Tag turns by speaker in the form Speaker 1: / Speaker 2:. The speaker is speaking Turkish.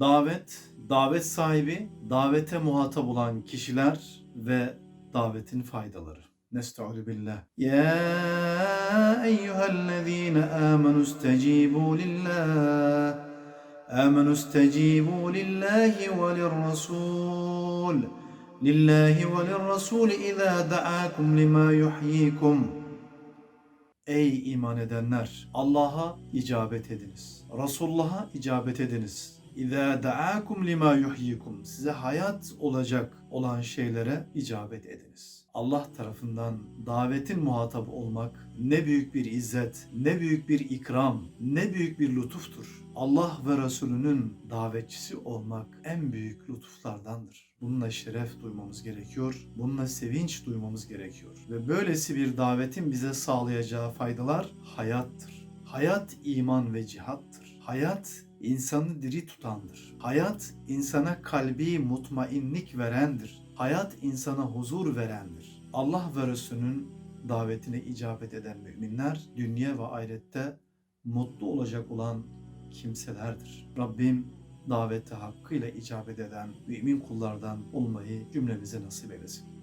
Speaker 1: Davet, davet sahibi, davete muhatap olan kişiler ve davetin faydaları. Nesta'udu billah. Ya eyyühellezine amenu istecibu lillah. Lillahi ve lirrasul. Lillahi ve lirrasul izâ da'akum lima yuhyikum. Ey iman edenler! Allah'a icabet ediniz. Resulullah'a icabet ediniz. İzâ da'akum lima yuhyikum. Size hayat olacak olan şeylere icabet ediniz. Allah tarafından davetin muhatabı olmak ne büyük bir izzet, ne büyük bir ikram, ne büyük bir lütuftur. Allah ve Resulünün davetçisi olmak en büyük lütuflardandır. Bununla şeref duymamız gerekiyor, bununla sevinç duymamız gerekiyor. Ve böylesi bir davetin bize sağlayacağı faydalar hayattır. Hayat iman ve cihattır. Hayat insanı diri tutandır. Hayat insana kalbi mutmainlik verendir. Hayat insana huzur verendir. Allah ve Resulünün davetine icabet eden müminler dünya ve ahirette mutlu olacak olan kimselerdir. Rabbim davete hakkıyla icabet eden mümin kullardan olmayı cümlemize nasip eylesin.